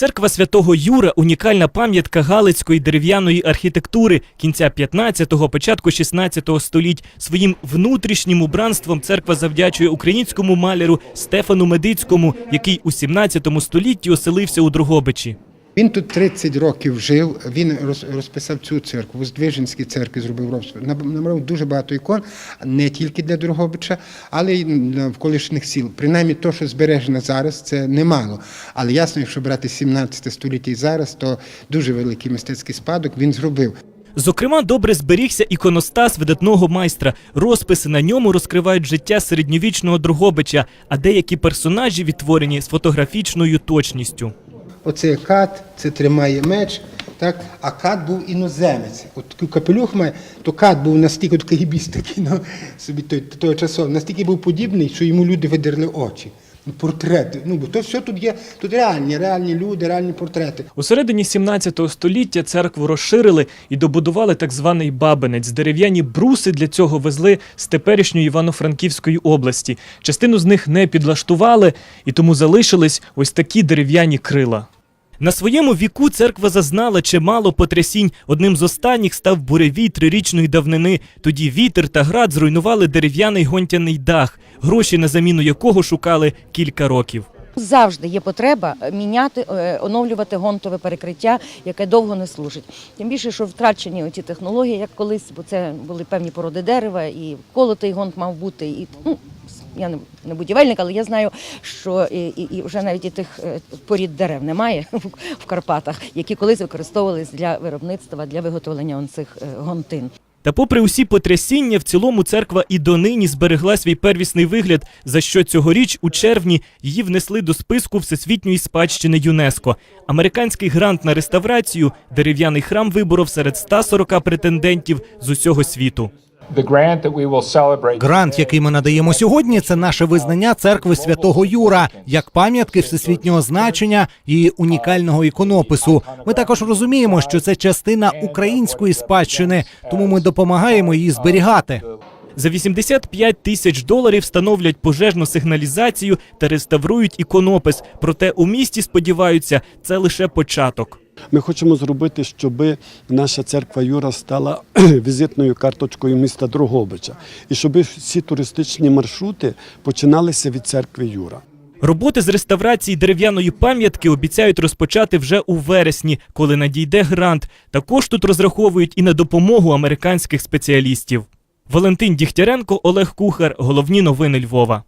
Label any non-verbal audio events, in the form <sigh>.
Церква святого Юра унікальна пам'ятка галицької дерев'яної архітектури кінця 15-го, початку 16-го століть. Своїм внутрішнім убранством церква завдячує українському маляру Стефану Медицькому, який у 17 столітті оселився у Дрогобичі. Він тут 30 років жив. Він розписав цю церкву. У Здвиженській церкві зробив розпис. Наб- Намалював дуже багато ікон, не тільки для Дрогобича, але й навколишніх сіл. Принаймні, то, що збережено зараз, це немало. Але ясно, якщо брати 17 століття і зараз, то дуже великий мистецький спадок він зробив. Зокрема, добре зберігся іконостас видатного майстра. Розписи на ньому розкривають життя середньовічного Дрогобича, а деякі персонажі відтворені з фотографічною точністю. Оце кат, це тримає меч. Так? А кат був іноземець. От капелюх має, то кат був настільки от кагібіст такий, ну, собі той, того часу, настільки був подібний, що йому люди видерли очі. Портрети. Ну, бо то все тут є, тут реальні, реальні люди, реальні портрети. У середині 17 століття церкву розширили і добудували так званий бабинець. Дерев'яні бруси для цього везли з теперішньої Івано-Франківської області. Частину з них не підлаштували, і тому залишились ось такі дерев'яні крила. На своєму віку церква зазнала чимало потрясінь. Одним з останніх став буревій трирічної давнини. Тоді вітер та град зруйнували дерев'яний гонтяний дах, гроші на заміну якого шукали кілька років. Завжди є потреба міняти, е, оновлювати гонтове перекриття, яке довго не служить. Тим більше, що втрачені оці технології, як колись, бо це були певні породи дерева, і колотий гонт мав бути. І, ну, я не, будівельник, але я знаю, що і, і, і вже навіть і тих е, порід дерев немає <laughs> в, Карпатах, які колись використовувались для виробництва, для виготовлення цих е, гонтин. Та попри усі потрясіння, в цілому церква і донині зберегла свій первісний вигляд, за що цьогоріч у червні її внесли до списку Всесвітньої спадщини ЮНЕСКо. Американський грант на реставрацію дерев'яний храм виборов серед 140 претендентів з усього світу. The grant that we will celebrate Грант, який ми надаємо сьогодні, це наше визнання церкви святого Юра як пам'ятки всесвітнього значення і унікального іконопису. Ми також розуміємо, що це частина української спадщини, тому ми допомагаємо її зберігати. За 85 тисяч доларів встановлять пожежну сигналізацію та реставрують іконопис. Проте у місті сподіваються, це лише початок. Ми хочемо зробити, щоб наша церква Юра стала <clears throat> візитною карточкою міста Дрогобича, і щоб всі туристичні маршрути починалися від церкви Юра. Роботи з реставрації дерев'яної пам'ятки обіцяють розпочати вже у вересні, коли надійде грант. Також тут розраховують і на допомогу американських спеціалістів. Валентин Дігтяренко, Олег Кухар. Головні новини Львова.